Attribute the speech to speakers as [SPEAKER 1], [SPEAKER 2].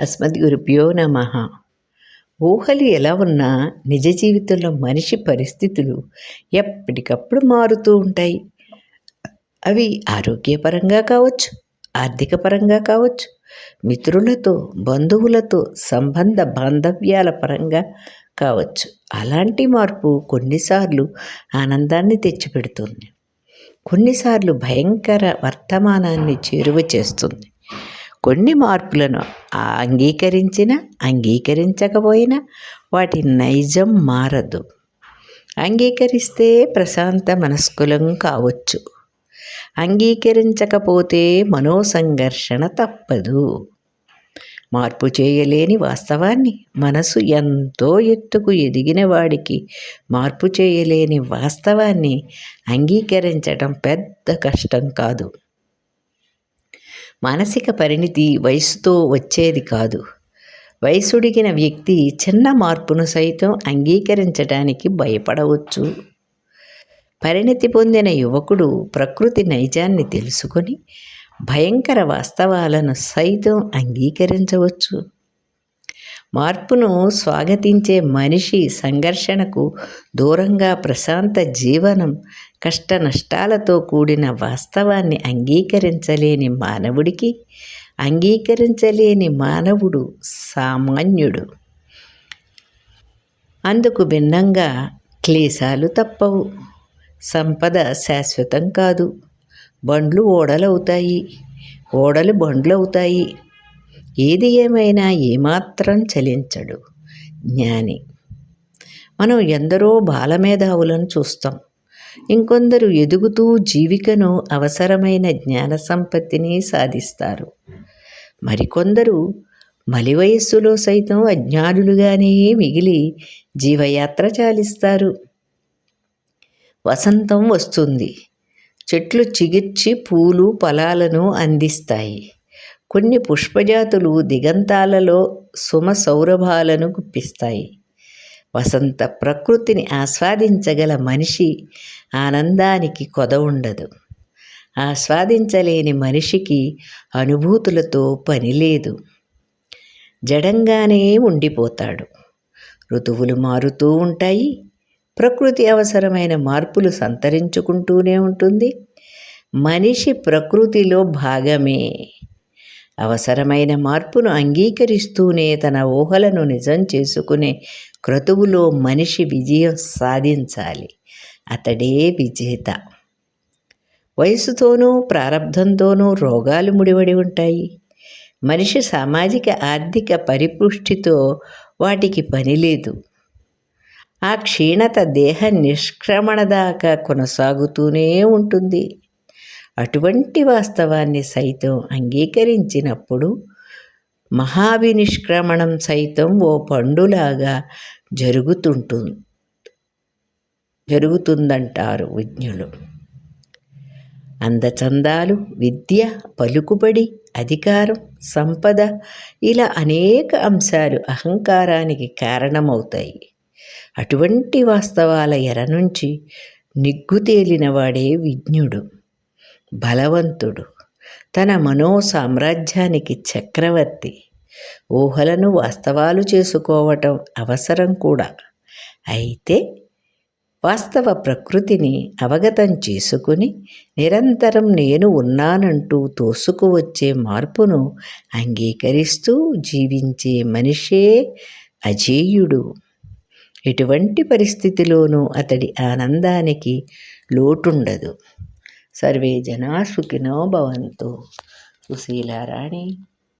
[SPEAKER 1] అస్మద్గురుభ్యో నమ. ఊహలు ఎలా ఉన్నా నిజ జీవితంలో మనిషి పరిస్థితులు ఎప్పటికప్పుడు మారుతూ ఉంటాయి. అవి ఆరోగ్యపరంగా కావచ్చు ఆర్థిక పరంగా కావచ్చు మిత్రులతో బంధువులతో సంబంధ బాంధవ్యాల పరంగా కావచ్చు. అలాంటి మార్పు కొన్నిసార్లు ఆనందాన్ని తెచ్చిపెడుతుంది. కొన్నిసార్లు భయంకర వర్తమానాన్ని చేరువ చేస్తుంది. కొన్ని మార్పులను అంగీకరించిన అంగీకరించకపోయినా వాటి నైజం మారదు. అంగీకరిస్తే ప్రశాంత మనస్కులం కావచ్చు. అంగీకరించకపోతే మనోసంఘర్షణ తప్పదు. మార్పు చేయలేని వాస్తవాన్ని మనసు ఎంతో ఎత్తుకు ఎదిగిన వాడికి మార్పు చేయలేని వాస్తవాన్ని అంగీకరించడం పెద్ద కష్టం కాదు. మానసిక పరిణితి వయసుతో వచ్చేది కాదు. వయసుడిగిన వ్యక్తి చిన్న మార్పును సైతం అంగీకరించడానికి భయపడవచ్చు. పరిణితి పొందిన యువకుడు ప్రకృతి నైజాన్ని తెలుసుకొని భయంకర వాస్తవాలను సైతం అంగీకరించవచ్చు. మార్పును స్వాగతించే మనిషి సంఘర్షణకు దూరంగా ప్రశాంత జీవనం కష్ట నష్టాలతో కూడిన వాస్తవాన్ని అంగీకరించలేని మానవుడికి అంగీకరించలేని మానవుడు సామాన్యుడు. అందుకు భిన్నంగా క్లేశాలు తప్పవు. సంపద శాశ్వతం కాదు. బండ్లు ఓడలవుతాయి. ఓడలు బండ్లు అవుతాయి ఏది ఏమైనా ఏమాత్రం చలించడు. జ్ఞాని. మనం ఎందరో బాలమేధావులను చూస్తాం. ఇంకొందరు ఎదుగుతూ జీవికను అవసరమైన జ్ఞాన సంపత్తిని సాధిస్తారు. మరికొందరు మలి వయస్సులో సైతం అజ్ఞానులుగానే మిగిలి జీవయాత్ర చాలిస్తారు. వసంతం వస్తుంది. చెట్లు చిగిర్చి పూలు ఫలాలను అందిస్తాయి. కొన్ని పుష్పజాతులు దిగంతాలలో సుమ సౌరభాలను గుప్పిస్తాయి. వసంత ప్రకృతిని ఆస్వాదించగల మనిషి ఆనందానికి కొద ఉండదు. ఆస్వాదించలేని మనిషికి అనుభూతులతో పని లేదు. జడంగానే ఉండిపోతాడు. ఋతువులు మారుతూ ఉంటాయి. ప్రకృతి అవసరమైన మార్పులు సంతరించుకుంటూనే ఉంటుంది. మనిషి ప్రకృతిలో భాగమే. అవసరమైన మార్పును అంగీకరిస్తూనే తన ఊహలను నిజం చేసుకునే క్రతువులో మనిషి విజయం సాధించాలి. అతడే విజేత. వయసుతోనూ ప్రారంధంతోనూ రోగాలు ముడివడి ఉంటాయి. మనిషి సామాజిక ఆర్థిక పరిపుష్టితో వాటికి పని లేదు. ఆ క్షీణత దేహ నిష్క్రమణ దాకా కొనసాగుతూనే ఉంటుంది. అటువంటి వాస్తవాన్ని సైతం అంగీకరించినప్పుడు మహావినిష్క్రమణం సైతం ఓ పండులాగా జరుగుతుంటుంది జరుగుతుందంటారు విజ్ఞులు. అందచందాలు విద్య పలుకుబడి అధికారం సంపద ఇలా అనేక అంశాలు అహంకారానికి కారణమవుతాయి. అటువంటి వాస్తవాల ఎర నుంచి నిగ్గు తేలినవాడే విజ్ఞుడు. బలవంతుడు. తన మనో సామ్రాజ్యానికి చక్రవర్తి. ఊహలను వాస్తవాలు చేసుకోవటం అవసరం కూడా. అయితే వాస్తవ ప్రకృతిని అవగతం చేసుకుని నిరంతరం నేను ఉన్నానంటూ తోసుకువచ్చే మార్పును అంగీకరిస్తూ జీవించే మనిషే అజేయుడు. ఎటువంటి పరిస్థితిలోనూ అతడి ఆనందానికి లోటుండదు. సర్వే జనా సుఖినో భవంతు. సుశీలారాణి